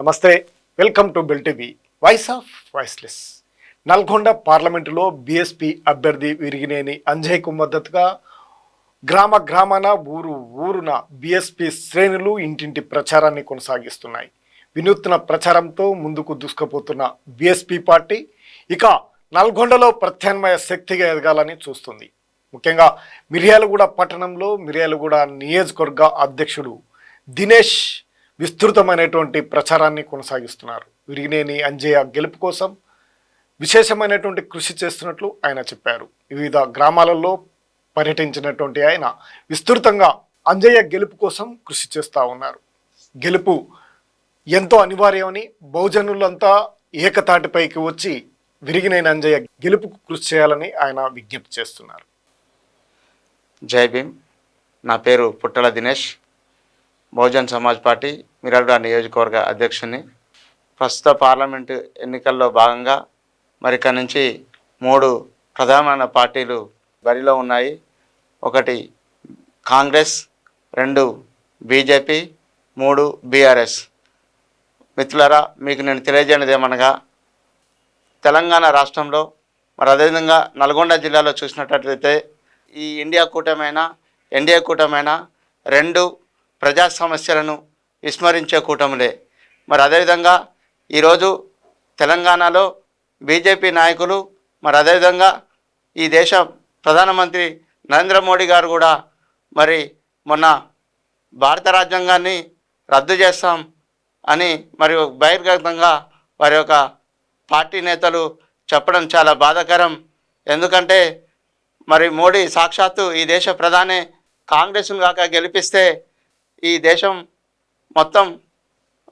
నమస్తే welcome to Bill TV voice of voiceless. Nalgonda పార్లమెంటులో BSP అభ్యర్థి విరిగినేని అంజయ్కు మద్దతుగా గ్రామ గ్రామాన ఊరు ఊరున బీఎస్పీ శ్రేణులు ఇంటింటి ప్రచారాన్ని కొనసాగిస్తున్నాయి. వినూత్న ప్రచారంతో ముందుకు దూసుకుపోతున్న బీఎస్పీ పార్టీ ఇక నల్గొండలో ప్రత్యామ్నాయ శక్తిగా ఎదగాలని చూస్తుంది. ముఖ్యంగా మిర్యాలగూడ పట్టణంలో మిర్యాలగూడ నియోజకవర్గ అధ్యక్షుడు దినేష్ విస్తృతమైనటువంటి ప్రచారాన్ని కొనసాగిస్తున్నారు. విరిగినేని అంజయ్య గెలుపు కోసం విశేషమైనటువంటి కృషి చేస్తున్నట్లు ఆయన చెప్పారు. వివిధ గ్రామాలలో పర్యటించినటువంటి ఆయన విస్తృతంగా అంజయ్య గెలుపు కోసం కృషి చేస్తూ ఉన్నారు. గెలుపు ఎంతో అనివార్యమని బహుజనులంతా ఏకతాటిపైకి వచ్చి విరిగినైన అంజయ్య గెలుపుకు కృషి చేయాలని ఆయన విజ్ఞప్తి చేస్తున్నారు. జై భీమ్. నా పేరు పుట్టల దినేష్. బహుజన్ సమాజ్ పార్టీ మిరాడ నియోజకవర్గ అధ్యక్షుని. ప్రస్తుత పార్లమెంటు ఎన్నికల్లో భాగంగా మరి ఇక్కడి నుంచి మూడు ప్రధానమైన పార్టీలు బరిలో ఉన్నాయి. ఒకటి కాంగ్రెస్ రెండు బీజేపీ మూడు బీఆర్ఎస్. మిత్రులరా మీకు నేను తెలియజేయనిది ఏమనగా తెలంగాణ రాష్ట్రంలో మరి అదేవిధంగా నల్గొండ జిల్లాలో చూసినట్లయితే ఈ ఇండియా కూటమైనా ఎన్డీఏ కూటమైనా రెండు ప్రజా సమస్యలను విస్మరించే కూటములే మరి అదేవిధంగా ఈరోజు తెలంగాణలో బీజేపీ నాయకులు మరి అదేవిధంగా ఈ దేశ ప్రధానమంత్రి నరేంద్ర మోడీ గారు కూడా మరి మొన్న భారత రాజ్యాంగాన్ని రద్దు చేస్తాం అని మరి బహిర్గతంగా వారి యొక్క పార్టీ నేతలు చెప్పడం చాలా బాధాకరం. ఎందుకంటే మరి మోడీ సాక్షాత్తు ఈ దేశ ప్రధాని కాంగ్రెస్ను కాక గెలిపిస్తే ఈ దేశం మొత్తం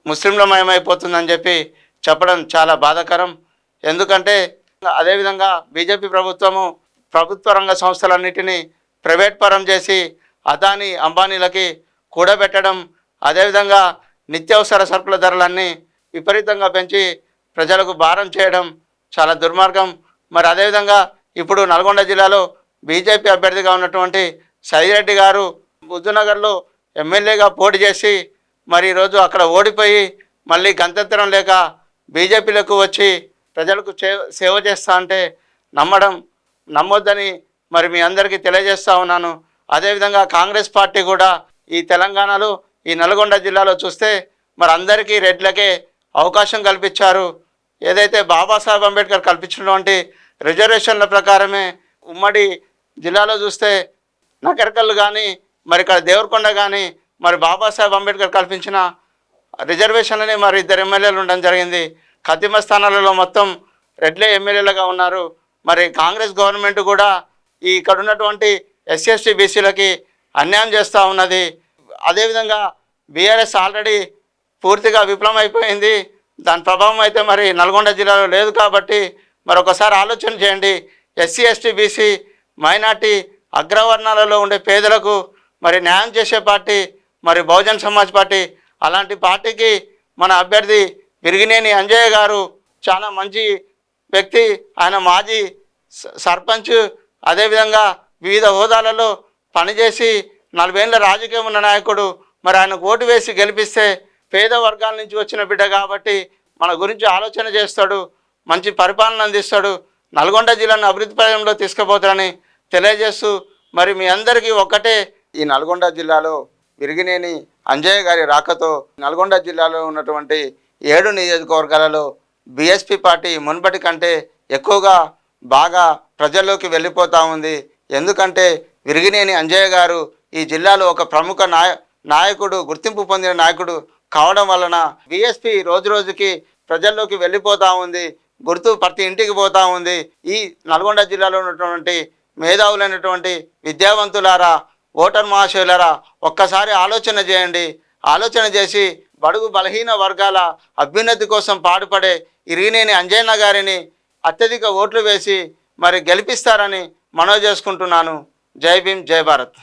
ముస్లింలమయమైపోతుందని చెప్పి చెప్పడం చాలా బాధాకరం. ఎందుకంటే అదేవిధంగా బీజేపీ ప్రభుత్వము ప్రభుత్వ రంగ సంస్థలన్నిటినీ ప్రైవేట్ పరం చేసి అదాని అంబానీలకి కూడబెట్టడం అదేవిధంగా నిత్యావసర సరుకుల ధరలన్నీ విపరీతంగా పెంచి ప్రజలకు భారం చేయడం చాలా దుర్మార్గం. మరి అదేవిధంగా ఇప్పుడు నల్గొండ జిల్లాలో బీజేపీ అభ్యర్థిగా ఉన్నటువంటి సైరెడ్డి గారు బుద్ధునగర్లో ఎమ్మెల్యేగా పోటీ చేసి మరి ఈరోజు అక్కడ ఓడిపోయి మళ్ళీ గంతెత్తరం లేక బీజేపీలకు వచ్చి ప్రజలకు సేవ చేస్తా అంటే నమ్మడం నమ్మొద్దని మరి మీ అందరికీ తెలియజేస్తా ఉన్నాను. అదేవిధంగా కాంగ్రెస్ పార్టీ కూడా ఈ తెలంగాణలో ఈ నల్గొండ జిల్లాలో చూస్తే మరి అందరికీ రెడ్లకే అవకాశం కల్పించారు. ఏదైతే బాబాసాహెబ్ అంబేద్కర్ కల్పించినటువంటి రిజర్వేషన్ల ప్రకారమే ఉమ్మడి జిల్లాలో చూస్తే నకరకల్లు కానీ మరి ఇక్కడ దేవరకొండ కానీ మరి బాబాసాహెబ్ అంబేద్కర్ కల్పించిన రిజర్వేషన్లని మరి ఇద్దరు ఎమ్మెల్యేలు ఉండడం జరిగింది. ఖతిమ స్థానాలలో మొత్తం రెడ్లే ఎమ్మెల్యేలుగా ఉన్నారు. మరి కాంగ్రెస్ గవర్నమెంట్ కూడా ఈ ఇక్కడ ఉన్నటువంటి ఎస్సీ ఎస్టీ బీసీలకి అన్యాయం చేస్తూ ఉన్నది. అదేవిధంగా బీఆర్ఎస్ ఆల్రెడీ పూర్తిగా విఫలం అయిపోయింది దాని ప్రభావం అయితే మరి నల్గొండ జిల్లాలో లేదు కాబట్టి మరి ఒకసారి ఆలోచన చేయండి. ఎస్సీ ఎస్టీ బీసీ మైనార్టీ అగ్రవర్ణాలలో ఉండే పేదలకు మరి న్యాయం చేసే పార్టీ మరి బహుజన్ సమాజ్ పార్టీ అలాంటి పార్టీకి మన అభ్యర్థి విరిగినేని అంజయ్య గారు చాలా మంచి వ్యక్తి. ఆయన మాజీ స- సర్పంచ్. అదేవిధంగా వివిధ హోదాలలో పనిచేసి నలభైళ్ళ రాజకీయం ఉన్న నాయకుడు. మరి ఆయనకు ఓటు వేసి గెలిపిస్తే పేద వర్గాల నుంచి వచ్చిన బిడ్డ కాబట్టి మన గురించి ఆలోచన చేస్తాడు. మంచి పరిపాలన అందిస్తాడు. నల్గొండ జిల్లాను అభివృద్ధి పదంలో తీసుకుపోతాడని తెలియజేస్తూ మరి మీ అందరికీ ఒక్కటే ఈ నల్గొండ జిల్లాలో విరిగినేని అంజయ్య గారి రాకతో నల్గొండ జిల్లాలో ఉన్నటువంటి ఏడు నియోజకవర్గాలలో బీఎస్పీ పార్టీ మునుపటి కంటే ఎక్కువగా బాగా ప్రజల్లోకి వెళ్ళిపోతూ ఉంది. ఎందుకంటే విరిగినేని అంజయ్య గారు ఈ జిల్లాలో ఒక ప్రముఖ నాయ నాయకుడు గుర్తింపు పొందిన నాయకుడు కావడం వలన బీఎస్పీ రోజు రోజుకి ప్రజల్లోకి వెళ్ళిపోతూ ఉంది. గుర్తు ప్రతి ఇంటికి పోతూ ఉంది. ఈ నల్గొండ జిల్లాలో ఉన్నటువంటి మేధావులైనటువంటి విద్యావంతులారా ఓటర్ మహాశయులరా ఒక్కసారి ఆలోచన చేయండి. ఆలోచన చేసి బడుగు బలహీన వర్గాల అభ్యున్నతి కోసం పాటుపడే ఇరిగినేని అంజయ్య గారిని అత్యధిక ఓట్లు వేసి మరి గెలిపిస్తారని మనవి చేసుకుంటున్నాను. జై భీమ్ జై భారత్.